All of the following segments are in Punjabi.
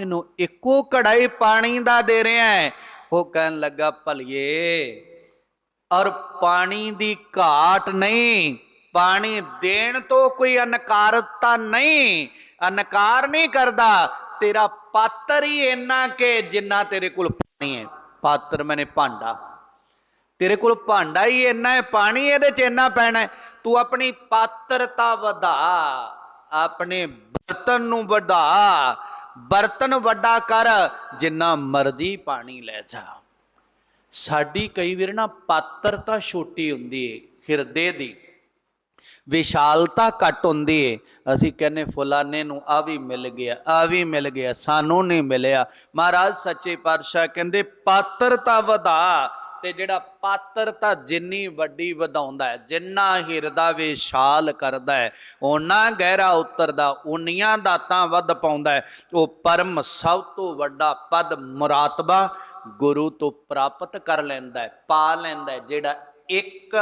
ਮੈਨੂੰ ਇੱਕੋ ਕੜਾਈ ਪਾਣੀ ਦਾ ਦੇ ਰਿਹਾ ਹੈ। ਉਹ ਕਹਿਣ ਲੱਗਾ, ਭਲੀਏ, ਔਰ ਪਾਣੀ ਦੀ ਘਾਟ ਨਹੀਂ, ਪਾਣੀ ਦੇਣ ਤੋਂ ਕੋਈ ਅਨਕਾਰਤਾ ਨਹੀਂ, ਅਨਕਾਰ ਨਹੀਂ ਕਰਦਾ। ਤੇਰਾ ਪਾਤਰ ਹੀ ਇੰਨਾ ਕਿ ਜਿੰਨਾ ਤੇਰੇ ਕੋਲ ਪਾਣੀ ਹੈ। ਪਾਤਰ ਮੈਨੇ ਭਾਂਡਾ। ਤੇਰੇ ਕੋਲ ਭਾਂਡਾ ਹੀ ਇੰਨਾ ਹੈ, ਪਾਣੀ ਇਹਦੇ ਚ ਇੰਨਾ ਪੈਣਾ ਹੈ। ਤੂੰ ਆਪਣੀ ਪਾਤਰਤਾ ਵਧਾ, ਆਪਣੇ ਬਰਤਨ ਨੂੰ ਵਧਾ ਬਰਤਨ ਵੱਡਾ ਕਰ, ਜਿੰਨਾ ਮਰਜ਼ੀ ਪਾਣੀ ਲੈ ਜਾ। ਸਾਡੀ ਕਈ ਵਾਰ ਨਾ ਪਾਤਰਤਾ ਛੋਟੀ ਹੁੰਦੀ ਏ, ਹਿਰਦੇ ਦੀ। ਵਿਸ਼ਾਲਤਾ ਘੱਟ ਹੁੰਦੀ ਏ। ਅਸੀਂ ਕਹਿੰਨੇ ਫਲਾਣੇ ਨੂੰ ਆ ਵੀ ਮਿਲ ਗਿਆ, ਆ ਵੀ ਮਿਲ ਗਿਆ, ਸਾਨੂੰ ਨਹੀਂ ਮਿਲਿਆ। ਮਹਾਰਾਜ ਸੱਚੇ ਪਾਤਸ਼ਾਹ ਕਹਿੰਦੇ ਪਾਤਰਤਾ ਵਧਾ ਤੇ ਜਿਹੜਾ ਪਾਤਰਤਾ ਜਿੰਨੀ ਵੱਡੀ ਵਧਾਉਂਦਾ ਹੈ, ਜਿੰਨਾ ਹਿਰਦਾ ਵਿਸ਼ਾਲ ਕਰਦਾ ਹੈ, ਓਨਾ ਗਹਿਰਾ ਉਤਰਦਾ ਉਨੀਆਂ ਦਾਤਾਂ ਵੱਧ ਪਾਉਂਦਾ ਹੈ, ਉਹ ਪਰਮ ਸਭ ਤੋਂ ਵੱਡਾ ਪਦ ਮੁਰਾਤਬਾ ਗੁਰੂ ਤੋਂ ਪ੍ਰਾਪਤ ਕਰ ਲੈਂਦਾ ਹੈ, ਪਾ ਲੈਂਦਾ ਹੈ, ਜਿਹੜਾ ਇੱਕ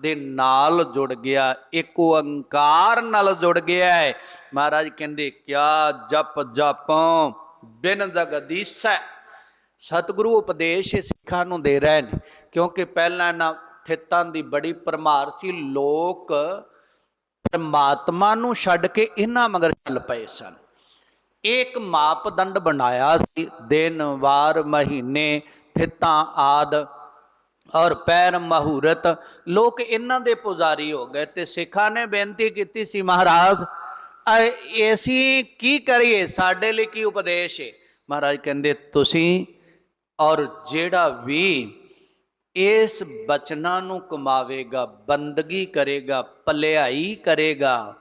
ਦੇ ਨਾਲ ਜੁੜ ਗਿਆ, ਇੱਕ ਓੰਕਾਰ ਨਾਲ ਜੁੜ ਗਿਆ ਹੈ। ਮਹਾਰਾਜ ਕਹਿੰਦੇ, ਕਿਆ ਜਪ ਜਪਾਂ ਬਿਨ ਜਗਦੀਸੈ। ਸਤਿਗੁਰੂ ਉਪਦੇਸ਼ ਸਿੱਖਾਂ ਨੂੰ ਦੇ ਰਹੇ ਨੇ, ਕਿਉਂਕਿ ਪਹਿਲਾਂ ਇਹਨਾਂ ਥਿੱਤਾਂ ਦੀ ਬੜੀ ਪਰਮਾਰ ਸੀ, ਲੋਕ ਪਰਮਾਤਮਾ ਨੂੰ ਛੱਡ ਕੇ ਇਹਨਾਂ ਮਗਰ ਚੱਲ ਪਏ ਸਨ। ਇੱਕ ਮਾਪਦੰਡ ਬਣਾਇਆ ਸੀ, ਦਿਨ, ਵਾਰ, ਮਹੀਨੇ, ਥਿੱਤਾਂ, ਆਦ ਔਰ ਪੈਰ, ਮਹੂਰਤ, ਲੋਕ ਇਹਨਾਂ ਦੇ ਪੁਜਾਰੀ ਹੋ ਗਏ ਤੇ ਸਿੱਖਾਂ ਨੇ ਬੇਨਤੀ ਕੀਤੀ ਸੀ, ਮਹਾਰਾਜ ਅਸੀਂ ਕੀ ਕਰੀਏ, ਸਾਡੇ ਲਈ ਕੀ ਉਪਦੇਸ਼ ਹੈ ਮਹਾਰਾਜ ਕਹਿੰਦੇ, ਤੁਸੀਂ ਔਰ ਜਿਹੜਾ ਵੀ ਇਸ ਬਚਨਾਂ ਨੂੰ ਕਮਾਵੇਗਾ, ਬੰਦਗੀ ਕਰੇਗਾ, ਭਲਾਈ ਕਰੇਗਾ,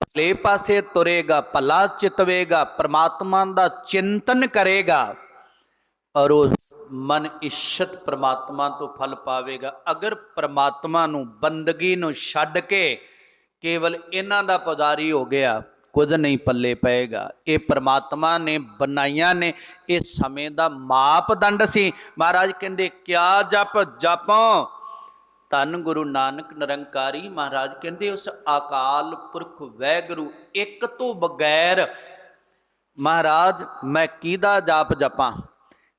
ਭਲੇ ਪਾਸੇ ਤੁਰੇਗਾ, ਭਲਾ ਚਿਤਵੇਗਾ, ਪ੍ਰਮਾਤਮਾ ਦਾ ਚਿੰਤਨ ਕਰੇਗਾ ਔਰ ਉਹ ਮਨ ਇੱਛਤ ਪ੍ਰਮਾਤਮਾ ਤੋਂ ਫਲ ਪਾਵੇਗਾ। ਅਗਰ ਪ੍ਰਮਾਤਮਾ ਨੂੰ ਬੰਦਗੀ ਨੂੰ ਛੱਡ ਕੇ ਕੇਵਲ ਇਹਨਾਂ ਦਾ ਪੁਜਾਰੀ ਹੋ ਗਿਆ ਕੁਝ ਨਹੀਂ ਪੱਲੇ ਪਏਗਾ। ਇਹ ਪ੍ਰਮਾਤਮਾ ਨੇ ਬਣਾਈਆਂ ਨੇ। ਇਹ ਸਮੇਂ ਦਾ ਮਾਪਦੰਡ ਸੀ। ਮਹਾਰਾਜ ਕਹਿੰਦੇ, ਕਿਆ ਜਪ ਜਪੋ? ਧੰਨ ਗੁਰੂ ਨਾਨਕ ਨਿਰੰਕਾਰੀ ਮਹਾਰਾਜ ਕਹਿੰਦੇ, ਉਸ ਅਕਾਲ ਪੁਰਖ ਵੈਗੁਰੂ ਇੱਕ ਤੋਂ ਬਗੈਰ ਮਹਾਰਾਜ, ਮੈਂ ਕਿਹਦਾ ਜਾਪ ਜਪਾਂ?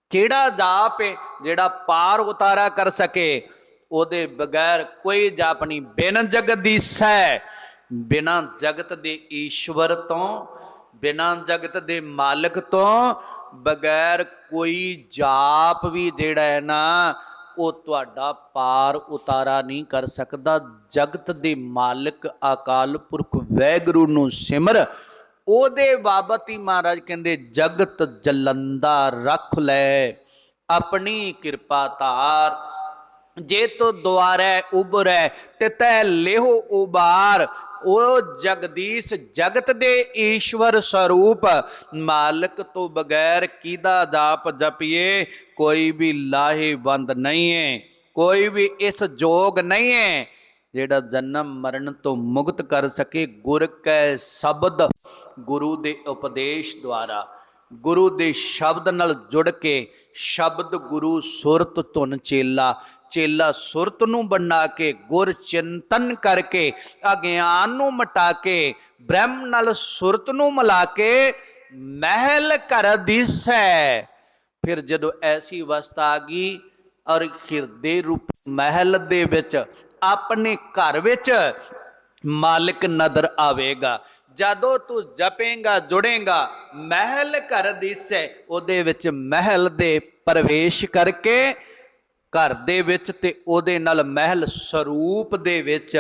ਕਿਹੜਾ ਜਾਪ ਹੈ ਜਿਹੜਾ ਪਾਰ ਉਤਾਰਾ ਕਰ ਸਕੇ? ਉਹਦੇ ਬਗੈਰ ਕੋਈ ਜਾਪ ਨਹੀਂ। ਬਿਨ ਜਗਤ ਦੀ ਸਹਿ ਬਿਨਾਂ ਜਗਤ ਦੇ ਈਸ਼ਵਰ ਤੋਂ, ਬਿਨਾਂ ਜਗਤ ਦੇ ਮਾਲਕ ਤੋਂ, ਬਗੈਰ ਕੋਈ ਜਾਪ ਵੀ ਜਿਹੜਾ ਹੈ ਨਾ, ਉਹ ਤੁਹਾਡਾ ਪਾਰ ਉਤਾਰਾ ਨਹੀਂ ਕਰ ਸਕਦਾ। ਜਗਤ ਦੇ ਮਾਲਕ ਅਕਾਲ ਪੁਰਖ ਵੈਗੁਰੂ ਨੂੰ ਸਿਮਰ, ਉਹਦੇ ਬਾਬਤ ਹੀ ਮਹਾਰਾਜ ਕਹਿੰਦੇ, ਜਗਤ ਜਲੰਦਾ ਰੱਖ ਲੈ, ਆਪਣੀ ਕਿਰਪਾ ਧਾਰ। ਜੇ ਤੋ ਦੁਆਰੈ ਉਬਰੈ, ਤੇ ਤੈ ਲੇਹੋ ਉਬਾਰ। ਉਹ ਜਗਦੀਸ਼ ਜਗਤ ਦੇ ਈਸ਼ਵਰ ਸਰੂਪ। ਮਾਲਕ ਤੋਂ ਬਗੈਰ ਕਿਹਦਾ ਜਾਪ ਜਪੀਏ? ਕੋਈ ਵੀ ਲਾਹੇਵੰਦ ਨਹੀਂ ਹੈ ਕੋਈ ਵੀ ਇਸ ਜੋਗ ਨਹੀਂ ਹੈ ਜਿਹੜਾ ਜਨਮ ਮਰਨ ਤੋਂ ਮੁਕਤ ਕਰ ਸਕੇ ਗੁਰ ਕੈ ਸ਼ਬਦ। ਗੁਰੂ ਦੇ ਉਪਦੇਸ਼ ਦੁਆਰਾ, ਗੁਰੂ ਦੇ ਸ਼ਬਦ ਨਾਲ ਜੁੜ ਕੇ ਸ਼ਬਦ ਗੁਰੂ ਸੁਰਤ ਧੁਨ ਚੇਲਾ। ਚੇਲਾ ਸੁਰਤ ਨੂੰ ਬਣਾ ਕੇ, ਗੁਰ ਚਿੰਤਨ ਕਰਕੇ, ਅਗਿਆਨ ਨੂੰ ਮਟਾ ਕੇ, ਬ੍ਰਹਮ ਨਾਲ ਸੁਰਤ ਨੂੰ ਮਿਲਾ ਕੇ ਮਹਿਲ ਘਰ ਦਿਸੈ। ਫਿਰ ਜਦੋਂ ਐਸੀ ਅਵਸਥਾ ਆ ਗਈ ਔਰ ਹਿਰਦੇ ਰੂਪ ਮਹਿਲ ਦੇ ਵਿੱਚ, ਆਪਣੇ ਘਰ ਵਿੱਚ ਮਾਲਕ ਨਦਰ ਆਵੇਗਾ। ਜਦੋਂ ਤੂੰ ਜਪੇਂਗਾ, ਜੁੜੇਗਾ, ਮਹਿਲ ਘਰ ਦਿਸੈ, ਉਹਦੇ ਵਿੱਚ ਮਹਿਲ ਦੇ ਪ੍ਰਵੇਸ਼ ਕਰਕੇ ਘਰ ਦੇ ਵਿੱਚ ਤੇ ਉਹਦੇ ਨਾਲ ਮਹਿਲ ਸਰੂਪ ਦੇ ਵਿੱਚ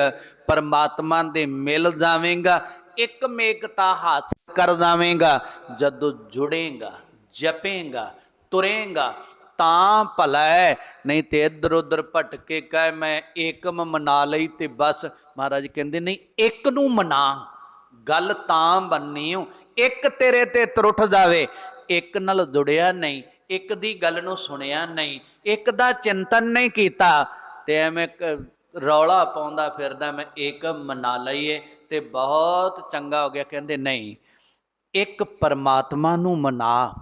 ਪਰਮਾਤਮਾ ਦੇ ਮਿਲ ਜਾਵੇਂਗਾ ਇੱਕ ਮੇਕਤਾ ਹਾਸਲ ਕਰ ਜਾਵੇਂਗਾ, ਜਦੋਂ ਜੁੜੇਗਾ, ਜਪੇਗਾ, ਤੁਰੇਗਾ, ਤਾਂ ਭਲਾ ਹੈ। ਨਹੀਂ ਤੇ ਇੱਧਰ ਉੱਧਰ ਭਟਕੇ ਕਹੇ ਮੈਂ ਏਕਮ ਮਨਾ ਲਈ ਤੇ ਬਸ। ਮਹਾਰਾਜ ਕਹਿੰਦੇ, ਨਹੀਂ ਇੱਕ ਨੂੰ ਮਨਾ, ਗੱਲ ਤਾਂ ਬੰਨੀ ਓ, ਇੱਕ ਤੇਰੇ ਤੇ ਤਰੁੱਠ ਜਾਵੇ। ਇੱਕ ਨਾਲ ਜੁੜਿਆ ਨਹੀਂ ਇੱਕ ਦੀ ਗੱਲ ਨੂੰ ਸੁਣਿਆ ਨਹੀਂ, ਇੱਕ ਦਾ ਚਿੰਤਨ ਨਹੀਂ ਕੀਤਾ ਤੇ ਐਵੇਂ ਕ- ਰੌਲਾ ਪਾਉਂਦਾ ਫਿਰਦਾ, ਮੈਂ ਏਕਮ ਮਨਾ ਲਈਏ ਤੇ ਬਹੁਤ ਚੰਗਾ ਹੋ ਗਿਆ। ਕਹਿੰਦੇ ਨਹੀਂ, ਇੱਕ ਪਰਮਾਤਮਾ ਨੂੰ ਮਨਾ,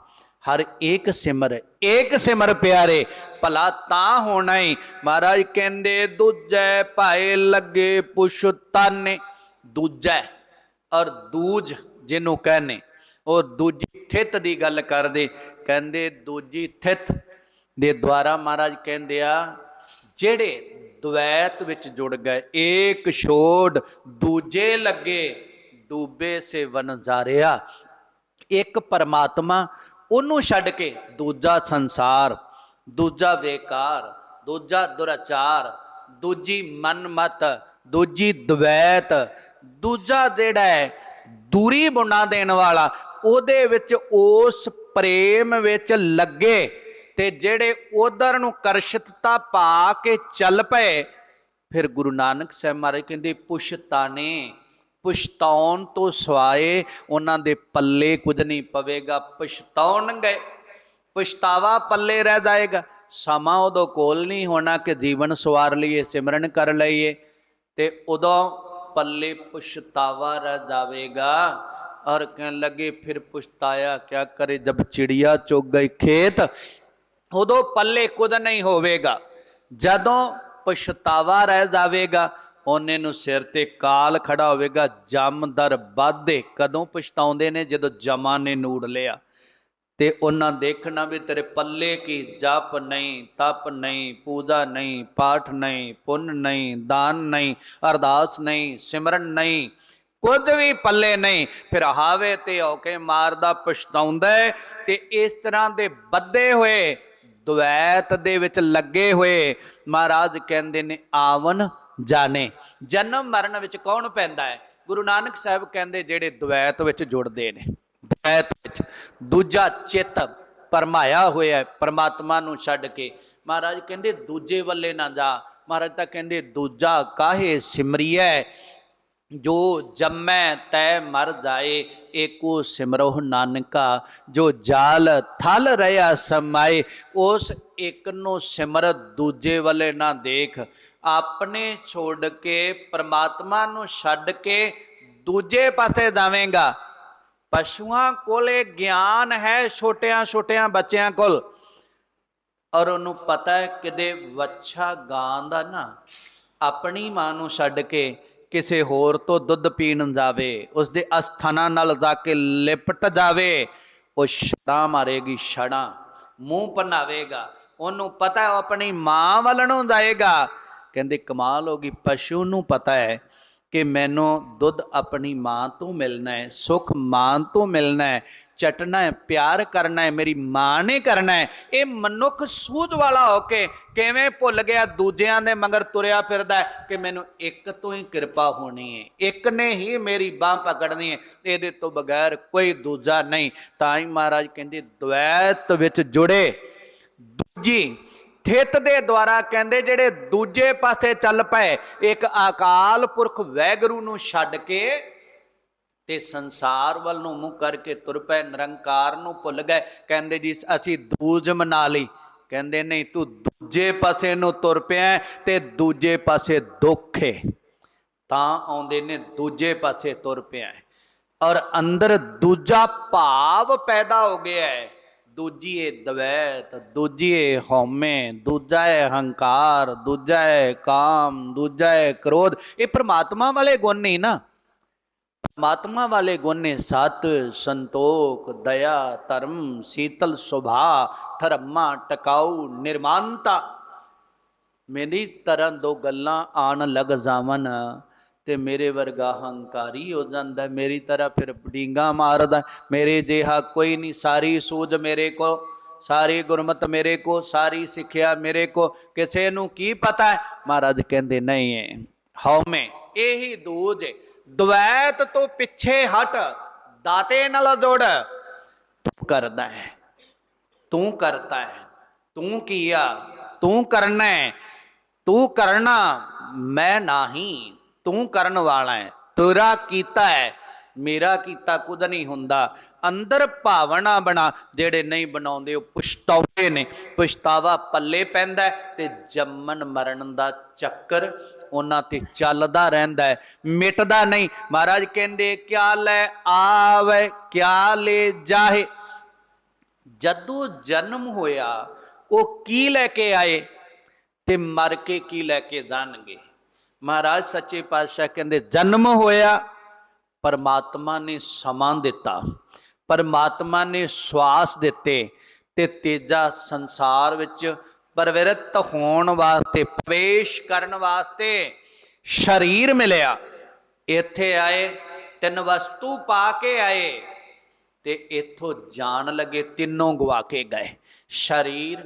ਹਰ ਏਕ ਸਿਮਰ ਏਕ ਸਿਮਰ ਪਿਆਰੇ, ਭਲਾ ਤਾਂ ਹੋਣਾ ਹੀ ਮਹਾਰਾਜ ਕਹਿੰਦੇ, ਦੂਜੈ ਭਾਏ ਲੱਗੇ ਪੁਛ ਤਾਨੇ, ਦੂਜੈ ਔਰ ਦੂਜ ਜਿਹਨੂੰ ਕਹਿੰਨੇ ਉਹ ਦੂਜੀ ਥਿਤ ਦੀ ਗੱਲ ਕਰਦੇ, ਕਹਿੰਦੇ ਦੂਜੀ ਥਿਤ ਦੇ ਦੁਆਰਾ ਮਹਾਰਾਜ ਕਹਿੰਦੇ ਆ, ਜਿਹੜੇ ਦੁਐਤ ਵਿੱਚ ਜੁੜ ਗਏ, ਏਕ ਛੋੜ ਦੂਜੇ ਲੱਗੇ, ਡੂਬੇ ਸੇ ਵਨਜ਼ਾਰਿਆ ਇੱਕ ਪਰਮਾਤਮਾ ਉਹਨੂੰ ਛੱਡ ਕੇ ਦੂਜਾ ਸੰਸਾਰ, ਦੂਜਾ ਵੇਕਾਰ, ਦੂਜਾ ਦੁਰਾਚਾਰ, ਦੂਜੀ ਮਨਮਤ, ਦੂਜੀ ਦਵੈਤ, ਦੂਜਾ ਜਿਹੜਾ ਹੈ, ਦੂਰੀ ਬੁਣਾ ਦੇਣ ਵਾਲਾ ਉਹਦੇ ਵਿੱਚ ਉਸ ਪ੍ਰੇਮ ਵਿੱਚ ਲੱਗੇ ਤੇ ਜਿਹੜੇ ਉਧਰ ਨੂੰ ਕਰਸ਼ਿਤਤਾ ਪਾ ਕੇ ਚੱਲ ਪਏ, ਫਿਰ ਗੁਰੂ ਨਾਨਕ ਸਾਹਿਬ ਮਹਾਰਾਜ ਕਹਿੰਦੇ ਪੁਸ਼ਤਾਨੇ ਪਛਤਾਉਣ ਤੋਂ ਸਵਾਏ ਉਹਨਾਂ ਦੇ ਪੱਲੇ ਕੁਝ ਨਹੀਂ ਪਵੇਗਾ ਪਛਤਾਉਣਗੇ ਪਛਤਾਵਾ ਪੱਲੇ ਰਹਿ ਜਾਏਗਾ। ਸਮਾਂ ਉਦੋਂ ਕੋਲ ਨਹੀਂ ਹੋਣਾ ਕਿ ਜੀਵਨ ਸਵਾਰ ਲਈਏ, ਸਿਮਰਨ ਕਰ ਲਈਏ ਤੇ ਉਦੋਂ ਪੱਲੇ ਪਛਤਾਵਾ ਰਹਿ ਜਾਵੇਗਾ। ਔਰ ਕਹਿਣ ਲੱਗੇ, ਫਿਰ ਪੁਛਤਾਇਆ, ਕਿਆ ਕਰੇ ਜਬ ਚਿੜੀਆ ਚੁਗ ਗਈ ਖੇਤ? ਉਦੋਂ ਪੱਲੇ ਕੁਝ ਨਹੀਂ ਹੋਵੇਗਾ। ਜਦੋਂ ਪਛਤਾਵਾ ਰਹਿ ਜਾਵੇਗਾ, ਉਹਨੇ ਨੂੰ ਸਿਰ ਤੇ ਕਾਲ ਖੜਾ ਹੋਵੇਗਾ, ਜਮ ਦਰ ਬਾਧੇ ਕਦੋਂ ਪਛਤਾਉਂਦੇ ਨੇ? ਜਦੋਂ ਜਮਾ ਨੇ ਨੂੜ ਲਿਆ। ਤੇ ਉਹਨਾਂ ਦੇਖਣਾ ਵੀ ਤੇਰੇ ਪੱਲੇ ਕੀ? ਜਪ ਨਹੀਂ, ਤਪ ਨਹੀਂ, ਪੂਜਾ ਨਹੀਂ, ਪਾਠ ਨਹੀਂ, ਪੁੰਨ ਨਹੀਂ, ਦਾਨ ਨਹੀਂ, ਅਰਦਾਸ ਨਹੀਂ, ਸਿਮਰਨ ਨਹੀਂ। ਕੁਝ ਵੀ ਪੱਲੇ ਨਹੀਂ। ਫਿਰ ਹਾਵੇ ਤੇ ਹੋ ਮਾਰਦਾ, ਪਛਤਾਉਂਦਾ ਤੇ ਇਸ ਤਰ੍ਹਾਂ ਦੇ ਬੱਧੇ ਹੋਏ ਦੁਐਤ ਦੇ ਵਿੱਚ ਲੱਗੇ ਹੋਏ ਮਹਾਰਾਜ ਕਹਿੰਦੇ ਨੇ ਆਵਨ ਜਾਣੇ। ਜਨਮ ਮਰਨ ਵਿੱਚ ਕੌਣ ਪੈਂਦਾ ਹੈ? ਗੁਰੂ ਨਾਨਕ ਸਾਹਿਬ ਕਹਿੰਦੇ, ਜਿਹੜੇ ਦੁਐਤ ਵਿੱਚ ਜੁੜਦੇ ਨੇ। ਦੁਐਤ ਵਿੱਚ ਦੂਜਾ ਚਿੱਤ ਪਰਮਾਇਆ ਹੋਇਆ ਪਰਮਾਤਮਾ ਨੂੰ ਛੱਡ ਕੇ। ਮਹਾਰਾਜ ਕਹਿੰਦੇ, ਦੂਜੇ ਵੱਲੇ ਨਾ ਜਾ। ਮਹਾਰਾਜ ਤਾਂ ਕਹਿੰਦੇ, ਦੂਜਾ ਕਾਹੇ ਸਿਮਰੀਐ? ਜੋ ਜੰਮੈ ਤੈ ਮਰ ਜਾਏ, ਏਕੋ ਸਿਮਰੋ ਨਾਨਕਾ। ਜੋ ਜਾਲ ਥਲ ਰਿਆ ਸਮਾਏ, ਉਸ ਇੱਕ ਨੂੰ ਸਿਮਰ ਦੂਜੇ ਵੱਲੇ ਨਾ ਦੇਖ। ਆਪਣੇ ਛੋੜ ਕੇ, ਪ੍ਰਮਾਤਮਾ ਨੂੰ ਛੱਡ ਕੇ ਦੂਜੇ ਪਾਸੇ ਜਾਵੇਂਗਾ। ਪਸ਼ੂਆਂ ਕੋਲ ਇਹ ਗਿਆਨ ਹੈ ਛੋਟਿਆਂ ਛੋਟਿਆਂ ਬੱਚਿਆਂ ਕੋਲ। ਔਰ ਉਹਨੂੰ ਪਤਾ ਹੈ ਕਿਤੇ ਵੱਛਾ ਗਾਂ ਦਾ ਨਾ, ਆਪਣੀ ਮਾਂ ਨੂੰ ਛੱਡ ਕੇ ਕਿਸੇ ਹੋਰ ਤੋਂ ਦੁੱਧ ਪੀਣ ਜਾਵੇ ਉਸ ਦੇ ਅਸਥਾਨਾਂ ਨਾਲ ਜਾ ਕੇ ਲਿਪਟ ਜਾਵੇ, ਉਹ ਛੜਾ ਮਾਰੇਗੀ ਛੜਾ, ਮੂੰਹ ਪਨਾਵੇਗਾ, ਉਹਨੂੰ ਪਤਾ ਉਹ ਆਪਣੀ ਮਾਂ ਵੱਲ ਨੂੰ ਜਾਏਗਾ। ਕਹਿੰਦੇ ਕਮਾਲ ਹੋ ਗਈ, ਪਸ਼ੂ ਨੂੰ ਪਤਾ ਹੈ ਕਿ ਮੈਨੂੰ ਦੁੱਧ ਆਪਣੀ ਮਾਂ ਤੋਂ ਮਿਲਣਾ ਹੈ, ਸੁਖ ਮਾਂ ਤੋਂ ਮਿਲਣਾ ਹੈ, ਚਟਣਾ ਹੈ, ਪਿਆਰ ਕਰਨਾ ਹੈ, ਮੇਰੀ ਮਾਂ ਨੇ ਕਰਨਾ ਹੈ। ਇਹ ਮਨੁੱਖ ਸੂਝ ਵਾਲਾ ਹੋ ਕੇ ਕਿਵੇਂ ਭੁੱਲ ਗਿਆ, ਦੂਜਿਆਂ ਦੇ ਮਗਰ ਤੁਰਿਆ ਫਿਰਦਾ ਕਿ ਮੈਨੂੰ ਇੱਕ ਤੋਂ ਹੀ ਕਿਰਪਾ ਹੋਣੀ ਹੈ, ਇੱਕ ਨੇ ਹੀ ਮੇਰੀ ਬਾਹ ਪਕੜਨੀ ਹੈ, ਇਹਦੇ ਤੋਂ ਬਗੈਰ ਕੋਈ ਦੂਜਾ ਨਹੀਂ। ਤਾਂ ਹੀ ਮਹਾਰਾਜ ਕਹਿੰਦੇ ਦੁਐਤ ਵਿੱਚ ਜੁੜੇ। ਦੂਜੀ ਥਿਤ ਦੇ ਦੁਆਰਾ ਕਹਿੰਦੇ ਜਿਹੜੇ ਦੂਜੇ ਪਾਸੇ ਚੱਲ ਪਏ, ਇੱਕ ਅਕਾਲ ਪੁਰਖ ਵੈਗਰੂ ਨੂੰ ਛੱਡ ਕੇ ਤੇ ਸੰਸਾਰ ਵੱਲ ਨੂੰ ਮੂੰਹ ਕਰਕੇ ਤੁਰ ਪਏ, ਨਿਰੰਕਾਰ ਨੂੰ ਭੁੱਲ ਗਏ। ਕਹਿੰਦੇ ਜੀ, ਅਸੀਂ ਦੂਜ ਮਨਾ ਲਈ। ਕਹਿੰਦੇ, ਨਹੀਂ, ਤੂੰ ਦੂਜੇ ਪਾਸੇ ਨੂੰ ਤੁਰ ਪਿਆ ਤੇ ਦੂਜੇ ਪਾਸੇ ਦੁੱਖ ਏ ਤਾਂ ਆਉਂਦੇ ਨੇ ਦੂਜੇ ਪਾਸੇ ਤੁਰ ਪਿਆ ਔਰ ਅੰਦਰ ਦੂਜਾ ਭਾਵ ਪੈਦਾ ਹੋ ਗਿਆ ਹੈ। ਦੂਜੀਏ ਦਵੈਤ, ਦੂਜੀਏ ਏ ਹਉਮੈ, ਦੂਜਾ ਹੈ ਹੰਕਾਰ, ਦੂਜਾ ਹੈ ਕਾਮ, ਦੂਜਾ ਹੈ ਕ੍ਰੋਧ। ਇਹ ਪ੍ਰਮਾਤਮਾ ਵਾਲੇ ਗੁਣ ਨਹੀਂ ਨਾ। ਪਰਮਾਤਮਾ ਵਾਲੇ ਗੁਣ ਨੇ ਸਤ, ਸੰਤੋਖ, ਦਇਆ, ਧਰਮ, ਸੀਤਲ ਸੁਭਾ ਧਰਮਾ ਟਿਕਾਊ, ਨਿਰਮਾਨਤਾ। ਮੇਰੀ ਤਰ੍ਹਾਂ ਦੋ ਗੱਲਾਂ ਆਣ ਲੱਗ ਜਾਵਨ ਤੇ ਮੇਰੇ ਵਰਗਾ ਹੰਕਾਰੀ ਹੋ ਜਾਂਦਾ ਮੇਰੀ ਤਰ੍ਹਾਂ ਫਿਰ ਬਡਿੰਗਾ ਮਾਰਦਾ ਮੇਰੇ ਜਿਹਾ ਕੋਈ ਨਹੀਂ। ਸਾਰੀ ਸੂਝ ਮੇਰੇ ਕੋ ਸਾਰੀ ਗੁਰਮਤ ਮੇਰੇ ਕੋ ਸਾਰੀ ਸਿੱਖਿਆ ਮੇਰੇ ਕੋ ਕਿਸੇ ਨੂੰ ਕੀ ਪਤਾ ਮਹਾਰਾਜ ਕਹਿੰਦੇ, ਨਹੀਂ ਹੈ ਹਉਮੈ ਇਹੀ ਦੂਜ ਹੈ। ਤੋਂ ਪਿੱਛੇ ਹਟ, ਦਾਤੇ ਨਾਲ ਜੋੜ। ਤੂੰ ਕਰਦਾ ਹੈ, ਤੂੰ ਕਰਤਾ ਹੈ, ਤੂੰ ਕੀਆ, ਤੂੰ ਕਰਨਾ ਹੈ, ਤੂੰ ਕਰਨਾ, ਮੈਂ ਨਹੀਂ। ਤੂੰ ਕਰਨ ਵਾਲਾ ਹੈ, ਤੇਰਾ ਕੀਤਾ ਹੈ। ਮੇਰਾ ਕੀਤਾ ਕੁਝ ਨਹੀਂ ਹੁੰਦਾ। ਅੰਦਰ ਭਾਵਨਾ ਬਣਾ, ਜਿਹੜੇ ਨਹੀਂ ਬਣਾਉਂਦੇ ਉਹ ਪਛਤਾਉਂਦੇ ਨੇ। ਪਛਤਾਵਾ ਪੱਲੇ ਪੈਂਦਾ ਤੇ ਜੰਮਨ ਮਰਨ ਦਾ ਚੱਕਰ ਉਹਨਾਂ ਤੇ ਚੱਲਦਾ ਰਹਿੰਦਾ ਹੈ। ਮਿਟਦਾ ਨਹੀਂ। ਮਹਾਰਾਜ ਕਹਿੰਦੇ, ਕਿਆ ਲੈ ਆਵੇ, ਕਿਆ ਲੈ ਜਾਹੇ? ਜਦੋਂ ਜਨਮ ਹੋਇਆ, ਉਹ ਕੀ ਲੈ ਕੇ ਆਏ ਤੇ ਮਰ ਕੇ ਕੀ ਲੈ ਕੇ ਜਾਣਗੇ? ਮਹਾਰਾਜ ਸੱਚੇ ਪਾਤਸ਼ਾਹ ਕਹਿੰਦੇ, ਜਨਮ ਹੋਇਆ, ਪਰਮਾਤਮਾ ਨੇ ਸਮਾਂ ਦਿੱਤਾ। ਪਰਮਾਤਮਾ ਨੇ ਸਵਾਸ ਦਿੱਤੇ ਤੇ ਤੇਜਾ ਸੰਸਾਰ ਵਿੱਚ ਪ੍ਰਵਿਰਤ ਹੋਣ ਵਾਸਤੇ, ਪ੍ਰਵੇਸ਼ ਕਰਨ ਵਾਸਤੇ ਸਰੀਰ ਮਿਲਿਆ। ਇੱਥੇ ਆਏ, ਤਿੰਨ ਵਸਤੂ ਪਾ ਕੇ ਆਏ ਤੇ ਇੱਥੋਂ ਜਾਣ ਲੱਗੇ, ਤਿੰਨੋਂ ਗਵਾ ਕੇ ਗਏ। ਸਰੀਰ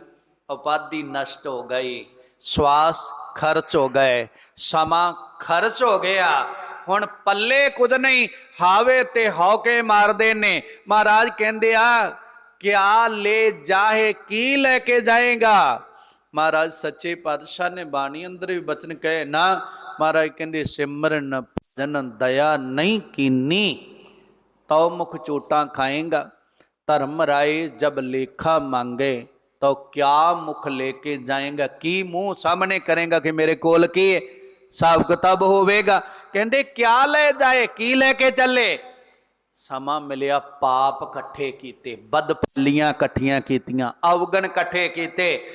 ਉਪਾਧੀ ਨਸ਼ਟ ਹੋ ਗਈ, ਸਵਾਸ ਖਰਚ ਹੋ ਗਏ, ਸਮਾਂ ਖਰਚ ਹੋ ਗਿਆ। ਹੁਣ ਪੱਲੇ ਕੁਝ ਨਹੀਂ, ਹਾਵੇ ਤੇ ਹੌਕੇ ਮਾਰਦੇ ਨੇ। ਮਹਾਰਾਜ ਕਹਿੰਦੇ ਆ, ਕਿਆ ਲੈ ਜਾਹੇ, ਕੀ ਲੈ ਕੇ ਜਾਏਗਾ? ਮਹਾਰਾਜ ਸੱਚੇ ਪਾਤਸ਼ਾਹ ਨੇ ਬਾਣੀ ਅੰਦਰ ਵੀ ਬਚਨ ਕਹੇ, ਨਾ, ਮਹਾਰਾਜ ਕਹਿੰਦੇ, ਸਿਮਰਨ ਭਜਨ ਦਇਆ ਨਹੀਂ ਕੀਨੀ, ਤਉ ਮੁਖ ਚੋਟਾਂ ਖਾਏਗਾ। ਧਰਮ ਰਾਏ ਜਬ ਲੇਖਾ ਮੰਗੇ ਤੋ ਕਿਆ ਮੁਖ ਲੈਕੇ ਜਾਏਗਾ? ਕੀ ਮੂੰਹ ਸਾਹਮਣੇ ਕਰੇਗਾ ਕਿ ਮੇਰੇ ਕੋਲ ਕੀ ਹਿਸਾਬ ਕਿਤਾਬ ਹੋਵੇਗਾ। ਕਹਿੰਦੇ, ਕਿਆ ਲੈ ਜਾਏ? ਕੀ ਲੈ ਕੇ ਚੱਲੇ? ਸਮਾਂ ਮਿਲਿਆ, ਪਾਪ ਇਕੱਠੇ ਕੀਤੇ, ਬਦਪੱਲੀਆਂ ਇਕੱਠੀਆਂ ਕੀਤੀਆਂ, ਅਵਗਣ ਇਕੱਠੇ ਕੀਤੇ।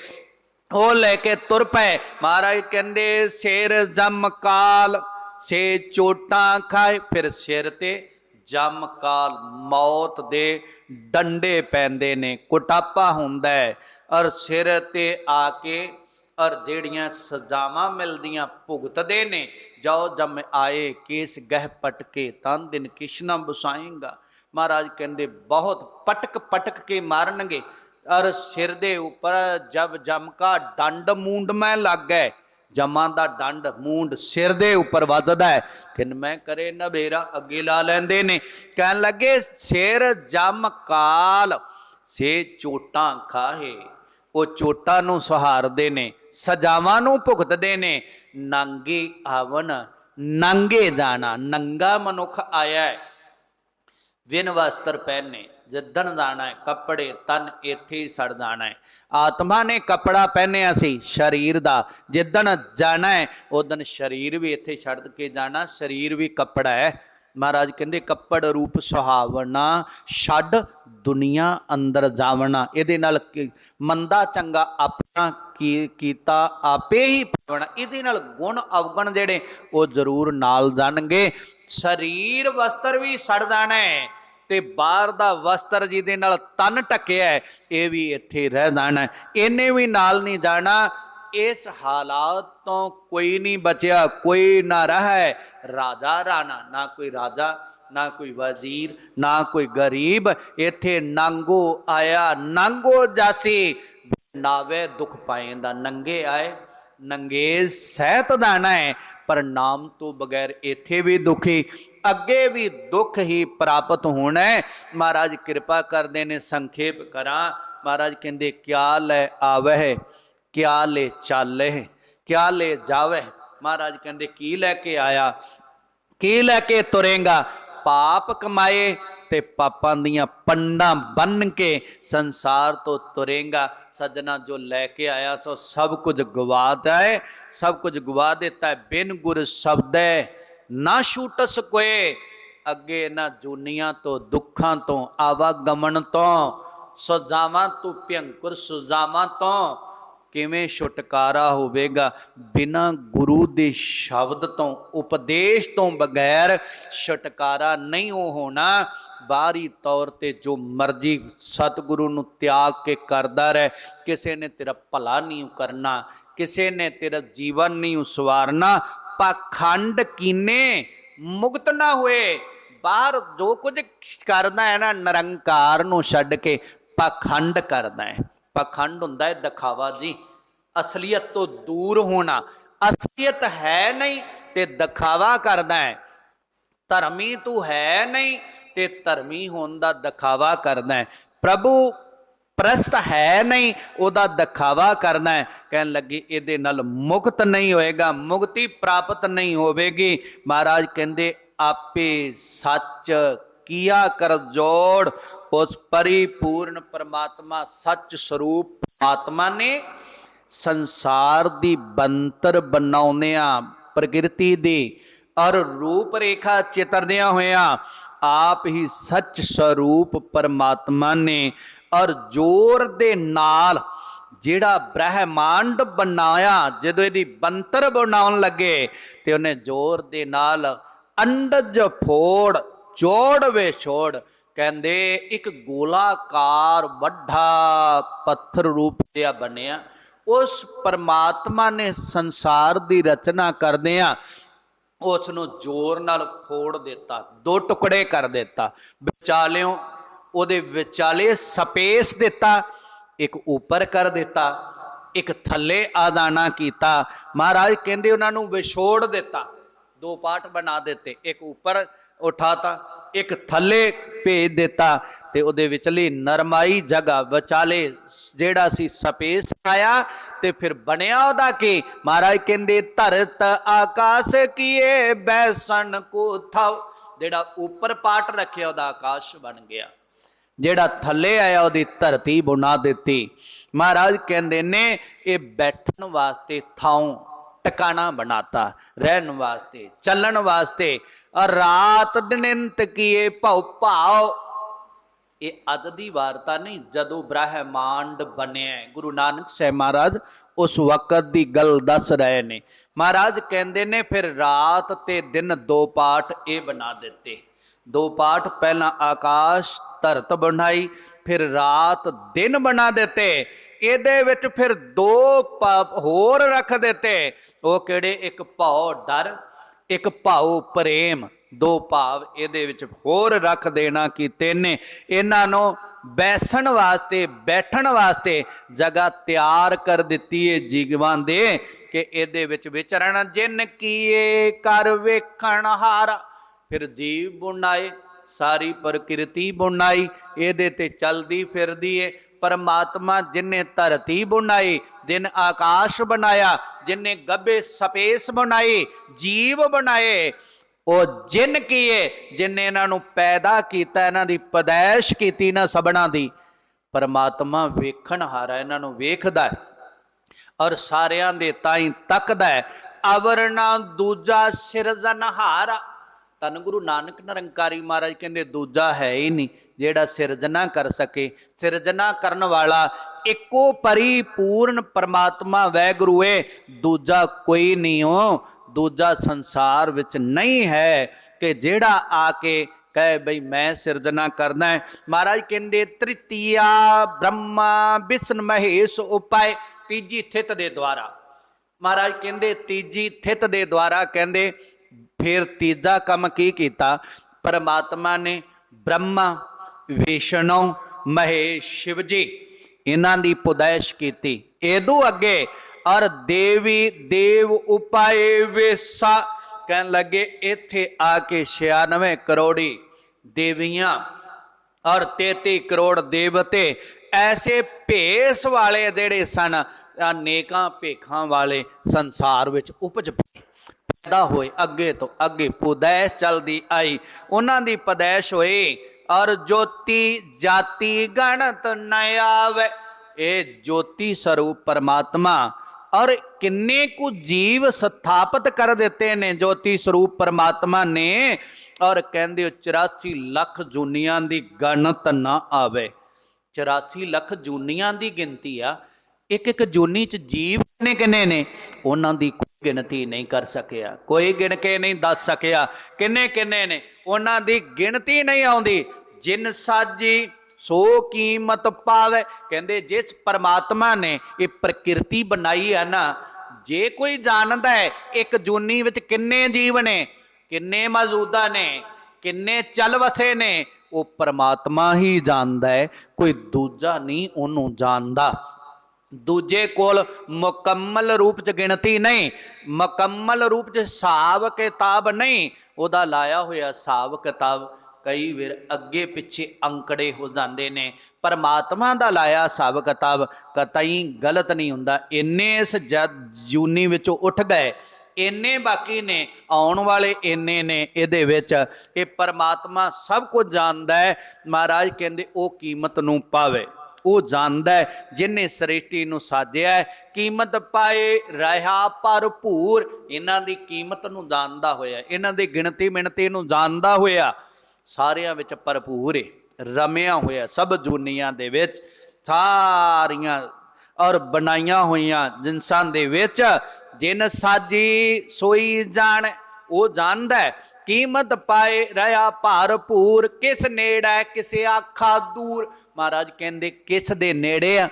ਉਹ ਲੈ ਕੇ ਤੁਰ ਪਏ। ਮਹਾਰਾਜ ਕਹਿੰਦੇ, ਸਿਰ ਜਮ ਕਾਲ, ਸੇ ਚੋਟਾਂ ਖਾਏ, ਫਿਰ ਸਿਰ ਤੇ ਜਮ ਕਾਲ ਮੌਤ ਦੇ ਡੰਡੇ ਪੈਂਦੇ ਨੇ, ਕੁਟਾਪਾ ਹੁੰਦਾ ਹੈ। ਔਰ ਸਿਰ ਤੇ ਆ ਕੇ, ਔਰ ਜਿਹੜੀਆਂ ਸਜ਼ਾਵਾਂ ਮਿਲਦੀਆਂ ਭੁਗਤਦੇ ਨੇ, ਜਾਓ ਜਮ ਆਏ, ਕੇਸ ਗਹਿ ਪਟਕੇ, ਤਨ ਦਿਨ ਕਿਸ਼ਨਾ ਬੁਸਾਏਗਾ। ਮਹਾਰਾਜ ਕਹਿੰਦੇ, ਬਹੁਤ ਪਟਕ ਪਟਕ ਕੇ ਮਾਰਨਗੇ। ਔਰ ਸਿਰ ਦੇ ਉੱਪਰ ਜਬ ਜਮ ਕਾ ਡੰਡ ਮੂੰਡ ਮੈਂ ਲੱਗ ਗਏ। ਜਮਾਂ ਦਾ ਡੰਡ, ਮੂੰਡ, ਸਿਰ ਦੇ ਉੱਪਰ ਵੱਜਦਾ ਹੈ। ਕਿਨ ਮੈਂ ਕਰੇ ਨਵੇਰਾ, ਅੱਗੇ ਲਾ ਲੈਂਦੇ ਨੇ। ਕਹਿਣ ਲੱਗੇ, ਸਿਰ ਜਮ ਕਾਲ, ਸੇ ਚੋਟਾਂ ਖਾਹੇ। ਉਹ ਚੋਟਾਂ ਨੂੰ ਸਹਾਰਦੇ ਨੇ, ਸਜਾਵਾਂ ਨੂੰ ਭੁਗਤਦੇ ਨੇ। ਨੰਗੇ ਆਵਣ, ਨੰਗੇ ਜਾਣਾ ਨੰਗਾ ਮਨੁੱਖ ਆਇਆ ਹੈ। ਵਿਨ ਵਸਤਰ ਪਹਿਨੇ ਜਿੱਦਣ ਜਾਣਾ ਹੈ, ਕੱਪੜੇ ਤਨ ਇੱਥੇ ਹੀ ਸੜ ਜਾਣਾ ਹੈ। ਆਤਮਾ ਨੇ ਕੱਪੜਾ ਪਹਿਨਿਆ ਸੀ ਸਰੀਰ ਦਾ। ਜਿੱਦਣ ਜਾਣਾ ਹੈ ਉਦਣ ਸਰੀਰ ਵੀ ਇੱਥੇ ਛੱਡ ਕੇ ਜਾਣਾ, ਸਰੀਰ ਵੀ ਕੱਪੜਾ ਹੈ। ਮਹਾਰਾਜ ਕਹਿੰਦੇ, ਕੱਪੜ ਰੂਪ ਸੁਹਾਵਣਾ, ਛੱਡ ਦੁਨੀਆ ਅੰਦਰ ਜਾਵਣਾ। ਇਹਦੇ ਨਾਲ ਮੰਦਾ ਚੰਗਾ ਆਪਣਾ ਕੀ, ਕੀਤਾ, ਆਪੇ ਹੀ ਪਾਵਣਾ। ਇਹਦੇ ਨਾਲ ਗੁਣ ਅਵਗਣ ਜਿਹੜੇ, ਉਹ ਜ਼ਰੂਰ ਨਾਲ ਜਾਣਗੇ। ਸਰੀਰ ਵਸਤਰ ਵੀ ਸੜ ਜਾਣਾ ਹੈ। ਤੇ ਬਾਹਰ ਦਾ ਵਸਤਰ ਜਿਹਦੇ ਨਾਲ ਤਨ ਟਕਿਆ ਇਹ ਵੀ ਇੱਥੇ ਰਹਿ ਜਾਣਾ ਇਹਨੇ ਵੀ ਨਾਲ ਨਹੀਂ ਜਾਣਾ। ਇਸ ਹਾਲਾਤ ਤੋਂ ਕੋਈ ਨਹੀਂ ਬਚਿਆ, ਕੋਈ ਨਾ ਰਹਿ ਰਾਜਾ ਰਾਣਾ, ਨਾ ਕੋਈ ਰਾਜਾ, ਨਾ ਕੋਈ ਵਜ਼ੀਰ, ਨਾ ਕੋਈ ਗਰੀਬ। ਇੱਥੇ ਨਾਂਗੋ ਆਇਆ, ਨਾਂਗੋ ਜਾਸੀ। ਨਾਵੇ ਦੁੱਖ ਪਾਏਂਦਾ ਨੰਗੇ ਆਏ। ਨੰਗੇਜ਼ ਸਹਿਤ ਦਾਣਾ ਹੈ, ਪਰ ਨਾਮ ਤੋਂ ਬਗੈਰ ਇੱਥੇ ਵੀ ਦੁਖੀ, ਅੱਗੇ ਵੀ ਦੁੱਖ ਹੀ ਪ੍ਰਾਪਤ ਹੋਣਾ ਹੈ। ਮਹਾਰਾਜ ਕਿਰਪਾ ਕਰਦੇ ਨੇ, ਸੰਖੇਪ ਕਰਾਂ। ਮਹਾਰਾਜ ਕਹਿੰਦੇ, ਕਿਆ ਲੈ ਆਵਹਿ? ਕਿਆ ਲੈ ਚਾਲੇ ਕਿਆ ਲੈ ਜਾਵੇ ਮਹਾਰਾਜ ਕਹਿੰਦੇ, ਕੀ ਲੈ ਕੇ ਆਇਆ? ਕੀ ਲੈ ਕੇ ਤੁਰੇਗਾ? ਪਾਪ ਕਮਾਏ ਤੇ ਪਾਪਾਂ ਦੀਆਂ ਪੰਡਾਂ ਬੰਨ ਕੇ ਸੰਸਾਰ ਤੋਂ ਤੁਰੇਗਾ। ਸੱਜਣਾ ਜੋ ਲੈ ਕੇ ਆਇਆ ਸੋ ਸਭ ਕੁਝ ਗਵਾਤਾ ਹੈ ਸਭ ਕੁਝ ਗਵਾ ਦਿੱਤਾ ਹੈ। ਬਿਨ ਗੁਰ ਸ਼ਬਦੈ ਨਾ ਛੂਟਸ ਕੋਏ। ਅੱਗੇ ਇਹਨਾਂ ਜੂਨੀਆਂ ਤੋਂ, ਦੁੱਖਾਂ ਤੋਂ, ਆਵਾਗਮਨ ਤੋਂ, ਸਜਾਵਾਂ ਤੋਂ ਭਿਅੰਕਰ ਸਜਾਵਾਂ ਤੋਂ, ਕਿਵੇਂ ਛੁਟਕਾਰਾ ਹੋਵੇਗਾ? ਬਿਨਾ ਗੁਰੂ ਦੇ ਸ਼ਬਦ ਤੋਂ, ਉਪਦੇਸ਼ ਤੋਂ ਬਗੈਰ ਛੁਟਕਾਰਾ ਨਹੀਂ ਉਹ ਹੋਣਾ। ਬਾਹਰੀ ਤੌਰ ਤੇ ਜੋ ਮਰਜ਼ੀ ਸਤਿਗੁਰੂ ਨੂੰ ਤਿਆਗ ਕੇ ਕਰਦਾ ਰਹਿ, ਕਿਸੇ ਨੇ ਤੇਰਾ ਭਲਾ ਨਹੀਂ ਕਰਨਾ, ਕਿਸੇ ਨੇ ਤੇਰਾ ਜੀਵਨ ਨਹੀਂ ਸਵਾਰਨਾ ਪਖੰਡ ਕੀਨੇ ਮੁਕਤ ਨਾ ਹੋਏ। ਬਾਹਰ ਜੋ ਕੁਝ ਕਰਦਾ ਹੈ ਨਾ, ਨਿਰੰਕਾਰ ਨੂੰ ਛੱਡ ਕੇ ਪਖੰਡ ਕਰਦਾ ਹੈ। ਪਖੰਡ ਹੁੰਦਾ ਹੈ, ਦਿਖਾਵਾ ਜੀ, ਅਸਲੀਅਤ ਤੋਂ ਦੂਰ ਹੋਣਾ। ਅਸਲੀਅਤ ਹੈ ਨਹੀਂ ਤੇ ਦਿਖਾਵਾ ਕਰਦਾ ਹੈ। ਧਰਮੀ ਤੂੰ ਹੈ ਨਹੀਂ ਤੇ ਧਰਮੀ ਹੋਣ ਦਾ ਦਿਖਾਵਾ ਕਰਦਾ ਹੈ। ਪ੍ਰਭੂ ਪ੍ਰਸਤ ਹੈ ਨਹੀਂ, ਉਹਦਾ ਦਿਖਾਵਾ ਕਰਨਾ ਹੈ। ਕਹਿਣ ਲੱਗੀ, ਇਹਦੇ ਨਾਲ ਮੁਕਤ ਨਹੀਂ ਹੋਏਗਾ, ਮੁਕਤੀ ਪ੍ਰਾਪਤ ਨਹੀਂ ਹੋਵੇਗੀ। ਮਹਾਰਾਜ ਕਹਿੰਦੇ, ਆਪੇ ਸੱਚ ਕੀਆ ਕਰ ਜੋੜ, ਉਸ ਪਰਿਪੂਰਨ ਪਰਮਾਤਮਾ ਸੱਚ ਸਰੂਪ ਆਤਮਾ ਨੇ ਸੰਸਾਰ ਦੀ ਬੰਤਰ ਬਣਾਉਂਦਿਆਂ, ਪ੍ਰਕਿਰਤੀ ਦੀ ਔਰ ਰੂਪ ਰੇਖਾ ਚਿਤਰਦਿਆਂ ਹੋਇਆਂ ਆਪ ਹੀ ਸੱਚ ਸਰੂਪ ਪਰਮਾਤਮਾ ਨੇ ਔਰ ਜੋਰ ਦੇ ਨਾਲ ਜਿਹੜਾ ਬ੍ਰਹਿਮੰਡ ਬਣਾਇਆ, ਜਦੋਂ ਇਹਦੀ ਬੰਤਰ ਬਣਾਉਣ ਲੱਗੇ, ਤੇ ਉਹਨੇ ਜੋਰ ਦੇ ਨਾਲ ਅੰਡਜ ਫੋੜ ਜੋੜ ਵੇ ਛੋੜ, ਕਹਿੰਦੇ ਇੱਕ ਗੋਲਾਕਾਰ ਵੱਡਾ ਪੱਥਰ ਰੂਪ ਜਿਹਾ ਬਣਿਆ। ਉਸ ਪਰਮਾਤਮਾ ਨੇ ਸੰਸਾਰ ਦੀ ਰਚਨਾ ਕਰਦਿਆਂ ਉਸ ਨੂੰ ਜ਼ੋਰ ਨਾਲ ਫੋੜ ਦਿੱਤਾ, ਦੋ ਟੁਕੜੇ ਕਰ ਦਿੱਤਾ। ਵਿਚਾਲਿਓਂ ਉਹਦੇ ਵਿਚਾਲੇ ਸਪੇਸ ਦਿੱਤਾ, ਇੱਕ ਉੱਪਰ ਕਰ ਦਿੱਤਾ, ਇੱਕ ਥੱਲੇ ਆਦਾਨਾ ਕੀਤਾ। ਮਹਾਰਾਜ ਕਹਿੰਦੇ ਉਹਨਾਂ ਨੂੰ ਵਿਛੋੜ ਦਿੱਤਾ। ਦੋ ਪਾਰਟ ਬਣਾ ਦਿੱਤੇ। ਇੱਕ ਉੱਪਰ ਉਠਾਤਾ, ਇੱਕ ਥੱਲੇ ਭੇਜ ਦਿੱਤਾ ਤੇ ਉਹਦੇ ਵਿਚਲੀ ਨਰਮਾਈ ਜਗ੍ਹਾ ਵਿਚਾਲੇ ਜਿਹੜਾ ਸੀ ਸਪੇਸ ਆਇਆ ਤੇ ਫਿਰ ਬਣਿਆ ਉਹਦਾ ਕੀ? ਮਹਾਰਾਜ ਕਹਿੰਦੇ, ਧਰਤ ਆਕਾਸ਼ ਕੀਏ ਬੈਸਣ ਕੋ ਥਾਉ ਜਿਹੜਾ ਉੱਪਰ ਪਾਰਟ ਰੱਖਿਆ ਉਹਦਾ ਆਕਾਸ਼ ਬਣ ਗਿਆ। ਜਿਹੜਾ ਥੱਲੇ ਆਇਆ ਉਹਦੀ ਧਰਤੀ ਬਣਾ ਦਿੱਤੀ। ਮਹਾਰਾਜ ਕਹਿੰਦੇ ਨੇ, ਇਹ ਬੈਠਣ ਵਾਸਤੇ ਥਾਉ ਟਿਕਾਣਾ ਬਣਾਤਾ, ਰਹਿਣ ਵਾਸਤੇ, ਚੱਲਣ ਵਾਸਤੇ। ਰਾਤ ਦਿਨੰਤ ਕੀਏ ਭਉ ਭਾਉ। ਇਹ ਅੱਜ ਦੀ ਵਾਰਤਾ ਨਹੀਂ, ਜਦੋਂ ਬ੍ਰਹਮਾਂਡ ਬਣਿਆ ਗੁਰੂ ਨਾਨਕ ਸਾਹਿਬ ਮਹਾਰਾਜ ਉਸ ਵਕਤ ਦੀ ਗੱਲ ਦੱਸ ਰਹੇ ਨੇ। ਮਹਾਰਾਜ ਕਹਿੰਦੇ ਨੇ, ਫਿਰ ਰਾਤ ਤੇ ਦਿਨ ਦੋ ਪਾਠ ਇਹ ਬਣਾ ਦਿੱਤੇ। ਦੋ ਪਾਠ ਪਹਿਲਾਂ ਆਕਾਸ਼ ਧਰਤ ਬਣਾਈ ਫਿਰ ਰਾਤ ਦਿਨ ਬਣਾ ਦਿੱਤੇ। ਇਹਦੇ ਵਿੱਚ ਫਿਰ ਦੋ ਪ- ਹੋਰ ਰੱਖ ਦਿੱਤੇ। ਉਹ ਕਿਹੜੇ? ਇੱਕ ਭਉ ਡਰ, ਇੱਕ ਭਾਉ ਪ੍ਰੇਮ। ਦੋ ਭਾਵ ਇਹਦੇ ਵਿੱਚ ਹੋਰ ਰੱਖ ਦੇਣਾ ਕੀਤੇ ਨੇ ਇਹਨਾਂ ਨੂੰ ਬੈਸਣ ਵਾਸਤੇ, ਬੈਠਣ ਵਾਸਤੇ ਜਗ੍ਹਾ ਤਿਆਰ ਕਰ ਦਿੱਤੀ ਏ ਜੀਵਾਂ ਦੇ ਕਿ ਇਹਦੇ ਵਿੱਚ ਵਿਚਰਣ ਜਿਨ ਕੀਏ ਕਰ ਵੇਖਣ ਹਾਰਾ। ਫਿਰ ਜੀਵ ਬਣਾਏ। ਸਾਰੀ ਪ੍ਰਕਿਰਤੀ ਬੁਣਾਈ, ਇਹਦੇ ਤੇ ਚਲਦੀ ਫਿਰਦੀ ਏ। ਪਰਮਾਤਮਾ ਜਿਨੇ ਧਰਤੀ ਬਣਾਈ ਜਿਨ ਆਕਾਸ਼ ਬਣਾਇਆ, ਜਿਨੇ ਗੱਬੇ ਸਪੇਸ ਬਣਾਈ, ਜੀਵ ਬਣਾਏ, ਉਹ ਜਿਨ ਕੀਏ ਜਿਨੇ ਇਹਨਾਂ ਨੂੰ ਪੈਦਾ ਕੀਤਾ, ਇਹਨਾਂ ਦੀ ਪਦੈਸ਼ ਕੀਤੀ ਨਾ ਸਬਣਾ ਦੀ। ਪਰਮਾਤਮਾ ਵੇਖਣ ਹਾਰਾ ਇਹਨਾਂ ਨੂੰ ਵੇਖਦਾ ਔਰ ਸਾਰਿਆਂ ਦੇ ਤਾਈਂ ਤੱਕਦਾ ਹੈ। ਅਵਰਣਾ ਦੂਜਾ ਸਿਰਜਨਹਾਰਾ ਤਨ ਗੁਰੂ ਨਾਨਕ ਨਿਰੰਕਾਰੀ ਮਹਾਰਾਜ ਕਹਿੰਦੇ, ਦੂਜਾ ਹੈ ਹੀ ਨਹੀਂ ਜਿਹੜਾ ਸਿਰਜਣਾ ਕਰ ਸਕੇ। ਸਿਰਜਣਾ ਕਰਨ ਵਾਲਾ ਇੱਕੋ ਪਰਿਪੂਰਨ ਪਰਮਾਤਮਾ ਵੈਗੁਰੂ ਏ ਦੂਜਾ ਕੋਈ ਨਹੀਂ ਹੋ ਦੂਜਾ ਸੰਸਾਰ ਵਿੱਚ ਨਹੀਂ ਹੈ ਕਿ ਜਿਹੜਾ ਆ ਕੇ ਕਹੇ ਬਈ ਮੈਂ ਸਿਰਜਣਾ ਕਰਨਾ ਹੈ। ਮਹਾਰਾਜ ਕਹਿੰਦੇ, ਤ੍ਰਿਤੀਆ ਬ੍ਰਹਮਾ ਵਿਸ਼ਨ ਮਹੇਸ਼ ਉਪਾਏ। ਤੀਜੀ ਥਿਤ ਦੇ ਦੁਆਰਾ। ਮਹਾਰਾਜ ਕਹਿੰਦੇ, ਤੀਜੀ ਥਿਤ ਦੇ ਦੁਆਰਾ ਕਹਿੰਦੇ ਫਿਰ ਤੀਜਾ ਕੰਮ ਕੀ ਕੀਤਾ? ਪਰਮਾਤਮਾ ਨੇ ਬ੍ਰਹਮਾ ਵਿਸ਼ਨੂੰ ਮਹੇਸ਼ ਸ਼ਿਵ ਜੀ ਇਹਨਾਂ ਦੀ ਪੁਦੈਸ਼ ਕੀਤੀ। ਇਹਦੂ ਅੱਗੇ ਔਰ ਦੇਵੀ ਦੇਵ ਉਪਾਏ ਵੇਸਾ ਕਹਿਣ ਲੱਗੇ, ਇੱਥੇ ਆ ਕੇ 96 ਕਰੋੜੀ ਦੇਵੀਆਂ ਔਰ 33 ਕਰੋੜ ਦੇਵਤੇ ਐਸੇ ਭੇਸ ਵਾਲੇ ਜਿਹੜੇ ਸਨ, ਅਨੇਕਾਂ ਭੇਖਾਂ ਵਾਲੇ ਸੰਸਾਰ ਵਿੱਚ ਉਪਜ ਪੈਦਾ ਹੋਏ, ਅੱਗੇ ਤੋਂ ਅੱਗੇ ਪੁਦੈਸ਼ ਚਲਦੀ ਆਈ। ਉਹਨਾਂ ਦੀ ਪਦੈਸ਼ ਹੋਈ ਔਰ ਜੋਤੀ ਜਾਤੀ ਗਣਤ ਨ ਆਵੇ। ਇਹ ਜੋਤੀ ਸਰੂਪ ਪਰਮਾਤਮਾ ਔਰ ਕਿੰਨੇ ਕੁ ਜੀਵ ਸਥਾਪਿਤ ਕਰ ਦਿੱਤੇ ਨੇ ਜੋਤੀ ਸਰੂਪ ਪਰਮਾਤਮਾ ਨੇ। ਔਰ ਕਹਿੰਦੇ ਉਹ 84 ਲੱਖ ਜੂਨੀਆਂ ਦੀ ਗਣਤ ਨਾ ਆਵੇ। 84 ਲੱਖ ਜੂਨੀਆਂ ਦੀ ਗਿਣਤੀ ਆ। ਇੱਕ ਇੱਕ ਜੂਨੀ ਚ ਜੀਵ ਕਿੰਨੇ ਕਿੰਨੇ ਨੇ? ਉਹਨਾਂ ਦੀ ਗਿਣਤੀ ਨਹੀਂ ਕਰ ਸਕਿਆ, ਕੋਈ ਗਿਣ ਕੇ ਨਹੀਂ ਦੱਸ ਸਕਿਆ, ਕਿੰਨੇ ਕਿੰਨੇ ਨੇ? ਉਹਨਾਂ ਦੀ ਗਿਣਤੀ ਨਹੀਂ ਆਉਂਦੀ। ਜਿਨ ਸਾਜੀ ਸੋ ਕੀਮਤ ਪਾਵੇ, ਕਹਿੰਦੇ ਜਿਸ ਪਰਮਾਤਮਾ ਨੇ ਇਹ ਪ੍ਰਕਿਰਤੀ ਬਣਾਈ ਹੈ ਨਾ, ਜੇ ਕੋਈ ਜਾਣਦਾ ਹੈ ਇੱਕ ਜੂਨੀ ਵਿੱਚ ਕਿੰਨੇ ਜੀਵ ਨੇ, ਕਿੰਨੇ ਮੌਜੂਦਾ ਨੇ, ਕਿੰਨੇ ਚੱਲ ਵਸੇ ਨੇ, ਉਹ ਪਰਮਾਤਮਾ ਹੀ ਜਾਣਦਾ ਹੈ, ਕੋਈ ਦੂਜਾ ਨਹੀਂ ਉਹਨੂੰ ਜਾਣਦਾ। ਦੂਜੇ ਕੋਲ ਮੁਕੰਮਲ ਰੂਪ ਚ ਗਿਣਤੀ ਨਹੀਂ, ਮੁਕੰਮਲ ਰੂਪ ਚ ਹਿਸਾਬ ਕਿਤਾਬ ਨਹੀਂ, ਉਹਦਾ ਲਾਇਆ ਹੋਇਆ ਹਿਸਾਬ ਕਿਤਾਬ ਕਈ ਵਾਰ ਅੱਗੇ ਪਿੱਛੇ ਅੰਕੜੇ ਹੋ ਜਾਂਦੇ ਨੇ। ਪਰਮਾਤਮਾ ਦਾ ਲਾਇਆ ਹਿਸਾਬ ਕਿਤਾਬ ਕਤਈ ਗਲਤ ਨਹੀਂ ਹੁੰਦਾ। ਇੰਨੇ ਇਸ ਜੂਨੀ ਵਿੱਚੋਂ ਉੱਠ ਗਏ, ਇੰਨੇ ਬਾਕੀ ਨੇ, ਆਉਣ ਵਾਲੇ ਇੰਨੇ ਨੇ, ਇਹਦੇ ਵਿੱਚ ਇਹ ਪਰਮਾਤਮਾ ਸਭ ਕੁਝ ਜਾਣਦਾ ਹੈ। ਮਹਾਰਾਜ ਕਹਿੰਦੇ, ਉਹ ਕੀਮਤ ਨੂੰ ਪਾਵੇ। ਉਹ ਜਾਣਦਾ ਹੈ ਜਿਨੇ ਸ੍ਰਿਸ਼ਟੀ ਨੂੰ ਸਾਜਿਆ ਹੈ। ਕੀਮਤ ਪਾਏ ਰਹਾ ਭਰਪੂਰ, ਇਹਨਾਂ ਦੀ ਕੀਮਤ ਨੂੰ ਜਾਣਦਾ ਹੋਇਆ, ਇਹਨਾਂ ਦੀ ਗਿਣਤੀ ਮਿਣਤੀ ਨੂੰ ਜਾਣਦਾ ਹੋਇਆ, ਸਾਰਿਆਂ ਵਿੱਚ ਭਰਪੂਰ ਹੈ ਰਮਿਆ ਹੋਇਆ, ਸਭ ਜੂਨੀਆਂ ਦੇ ਵਿੱਚ, ਸਾਰੀਆਂ ਔਰ ਬਣਾਈਆਂ ਹੋਈਆਂ ਜਿਨਸਾਂ ਦੇ ਵਿੱਚ, ਜਿਨ ਸਾਜੀ ਸੋਈ ਜਾਣ, ਉਹ ਜਾਣਦਾ ਹੈ, ਕੀਮਤ ਪਾਏ ਰਹਾ ਭਰਪੂਰ, ਕਿਸ ਨੇੜੇ ਕਿਸੇ ਆਖਾ ਦੂਰ ਮਹਾਰਾਜ ਕਹਿੰਦੇ, ਕਿਸ ਦੇ ਨੇੜੇ ਆ?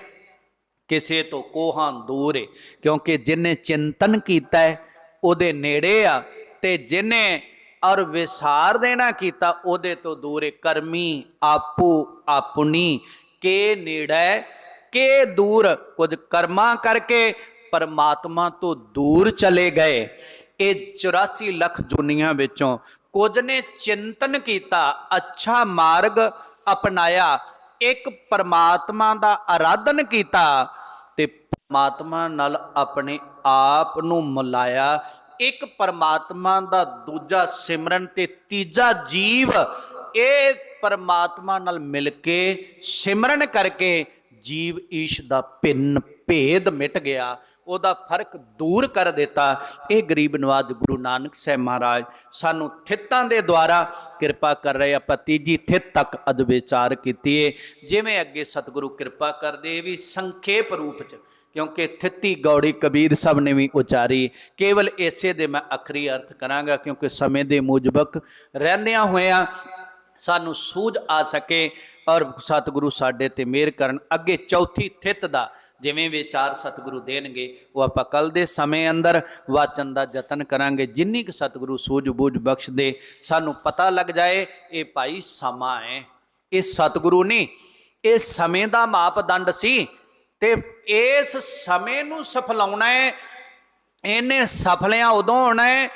ਕਿਸੇ ਤੋਂ ਕੋਹਾਂ ਦੂਰ ਏ। ਕਿਉਂਕਿ ਜਿਨੇ ਚਿੰਤਨ ਕੀਤਾ ਹੈ ਉਹਦੇ ਨੇੜੇ ਆ। ਤੇ ਜਿਨੇ ਔਰ ਵਿਸਾਰ ਦੇਣਾ ਕੀਤਾ, ਉਹਦੇ ਤੋਂ ਦੂਰ ਏ। ਕਰਮੀ ਆਪੂ ਆਪਣੀ, ਕੇ ਨੇੜੇ ਕੇ ਦੂਰ? ਕੁਝ ਕਰਮਾਂ ਕਰਕੇ ਪਰਮਾਤਮਾ ਤੋਂ ਦੂਰ ਚਲੇ ਗਏ। ਇਹ 84 ਲੱਖ ਜੁਨੀਆਂ ਵਿੱਚੋਂ ਕੁਝ ਨੇ ਚਿੰਤਨ ਕੀਤਾ, ਅੱਛਾ ਮਾਰਗ ਅਪਣਾਇਆ। ਇੱਕ ਪਰਮਾਤਮਾ ਦਾ ਆਰਾਧਨ ਕੀਤਾ ਤੇ ਪਰਮਾਤਮਾ ਨਾਲ ਆਪਣੇ ਆਪ ਨੂੰ ਮਿਲਾਇਆ। ਇੱਕ ਪਰਮਾਤਮਾ ਦਾ ਦੂਜਾ ਸਿਮਰਨ ਤੇ ਤੀਜਾ ਜੀਵ, ਇਹ ਪਰਮਾਤਮਾ ਨਾਲ ਮਿਲ ਕੇ ਸਿਮਰਨ ਕਰਕੇ ਜੀਵ ਈਸ਼ ਦਾ ਭਿੰਨ ਭੇਦ ਮਿਟ ਗਿਆ, ਉਹਦਾ ਫ਼ਰਕ ਦੂਰ ਕਰ ਦਿੱਤਾ। ਇਹ ਗਰੀਬ ਨਵਾਜ ਗੁਰੂ ਨਾਨਕ ਸਾਹਿਬ ਮਹਾਰਾਜ ਸਾਨੂੰ ਥਿੱਤਾਂ ਦੇ ਦੁਆਰਾ ਕਿਰਪਾ ਕਰ ਰਹੇ ਆਪਾਂ ਤੀਜੀ ਥਿੱਤ ਤੱਕ ਅਜ ਵਿਚਾਰ ਕੀਤੀ ਏ। ਜਿਵੇਂ ਅੱਗੇ ਸਤਿਗੁਰੂ ਕਿਰਪਾ ਕਰਦੇ ਵੀ ਸੰਖੇਪ ਰੂਪ ਚ, ਕਿਉਂਕਿ ਥਿੱਤੀ ਗੌੜੀ ਕਬੀਰ ਸਭ ਨੇ ਵੀ ਉਚਾਰੀ। ਕੇਵਲ ਇਸੇ ਦੇ ਮੈਂ ਅਖਰੀ ਅਰਥ ਕਰਾਂਗਾ, ਕਿਉਂਕਿ ਸਮੇਂ ਦੇ ਮੁਜਬਕ ਰਹਿੰਦਿਆਂ ਹੋਇਆਂ ਸਾਨੂੰ ਸੂਝ ਆ ਸਕੇ ਔਰ ਸਤਿਗੁਰੂ ਸਾਡੇ ਤੇ ਮਿਹਰ ਕਰਨ। ਅੱਗੇ ਚੌਥੀ ਥਿੱਤ ਦਾ ਜਿਵੇਂ ਵਿਚਾਰ ਸਤਿਗੁਰੂ ਦੇਣਗੇ, ਉਹ ਆਪਾਂ ਕੱਲ ਦੇ ਸਮੇਂ ਅੰਦਰ ਵਾਚਨ ਦਾ ਯਤਨ ਕਰਾਂਗੇ। ਜਿੰਨੀ ਕੁ ਸਤਿਗੁਰੂ ਸੂਝ ਬੂਝ ਬਖਸ਼ ਦੇ ਸਾਨੂੰ ਪਤਾ ਲੱਗ ਜਾਏ, ਇਹ ਭਾਈ ਸਮਾਂ ਹੈ। ਇਹ ਸਤਿਗੁਰੂ ਨਹੀਂ, ਇਹ ਸਮੇਂ ਦਾ ਮਾਪਦੰਡ ਸੀ ਤੇ ਇਸ ਸਮੇਂ ਨੂੰ ਸਫਲਾਉਣਾ ਹੈ। ਇਹਨੇ ਸਫਲਿਆਂ ਉਦੋਂ ਹੋਣਾ ਹੈ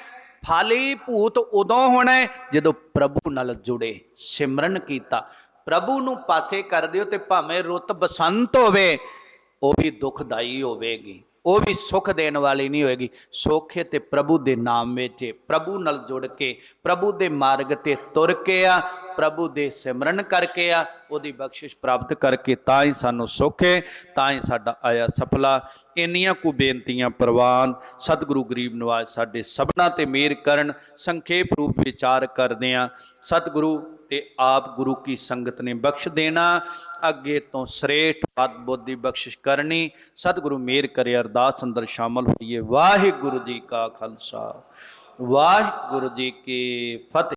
ਫਾਲੀ ਭੂਤ ਉਦੋਂ ਹੋਣਾ ਜਦੋਂ ਪ੍ਰਭੂ ਨਾਲ ਜੁੜੇ, ਸਿਮਰਨ ਕੀਤਾ। ਪ੍ਰਭੂ ਨੂੰ ਪਾਸੇ ਕਰ ਦਿਓ ਤੇ ਭਾਵੇਂ ਰੁੱਤ ਬਸੰਤ ਹੋਵੇ, ਉਹ ਵੀ ਦੁਖਦਾਈ ਹੋਵੇਗੀ। ਉਹ ਵੀ ਸੁੱਖ ਦੇਣ ਵਾਲੀ ਨਹੀਂ ਹੋਏਗੀ। ਸੋਖੇ ਤੇ ਪ੍ਰਭੂ ਦੇ ਨਾਮ ਵਿੱਚ, ਪ੍ਰਭੂ ਨਾਲ ਜੁੜ ਕੇ, ਪ੍ਰਭੂ ਦੇ ਮਾਰਗ ਤੇ ਤੁਰ ਕੇ ਆ, ਪ੍ਰਭੂ ਦੇ ਸਿਮਰਨ ਕਰਕੇ ਆ, ਉਹਦੀ ਬਖਸ਼ਿਸ਼ ਪ੍ਰਾਪਤ ਕਰਕੇ ਤਾਂ ਹੀ ਸਾਨੂੰ ਸੁੱਖ ਹੈ, ਤਾਂ ਹੀ ਸਾਡਾ ਆਇਆ ਸਫਲਾ। ਇੰਨੀਆਂ ਕੁ ਬੇਨਤੀਆਂ ਪ੍ਰਵਾਨ ਸਤਿਗੁਰੂ ਗਰੀਬ ਨਿਵਾਜ਼ ਸਾਡੇ ਸਭਨਾ ਤੇ ਮਿਹਰ ਕਰਨ, ਸੰਖੇਪ ਰੂਪ ਵਿਚਾਰ ਕਰਦੇ ਆ ਸਤਿਗੁਰੂ ਤੇ ਆਪ ਗੁਰੂ ਕੀ ਸੰਗਤ ਨੇ ਬਖਸ਼ ਦੇਣਾ। ਅੱਗੇ ਤੋਂ ਸ੍ਰੇਠ ਪਦ ਬੁੱਧੀ ਬਖਸ਼ਿਸ਼ ਕਰਨੀ। ਸਤਿਗੁਰੂ ਮੇਰ ਕਰੇ, ਅਰਦਾਸ ਅੰਦਰ ਸ਼ਾਮਲ ਹੋਈਏ। ਵਾਹਿਗੁਰੂ ਜੀ ਕਾ ਖਾਲਸਾ। ਵਾਹਿਗੁਰੂ ਜੀ ਕੀ ਫਤਿਹ।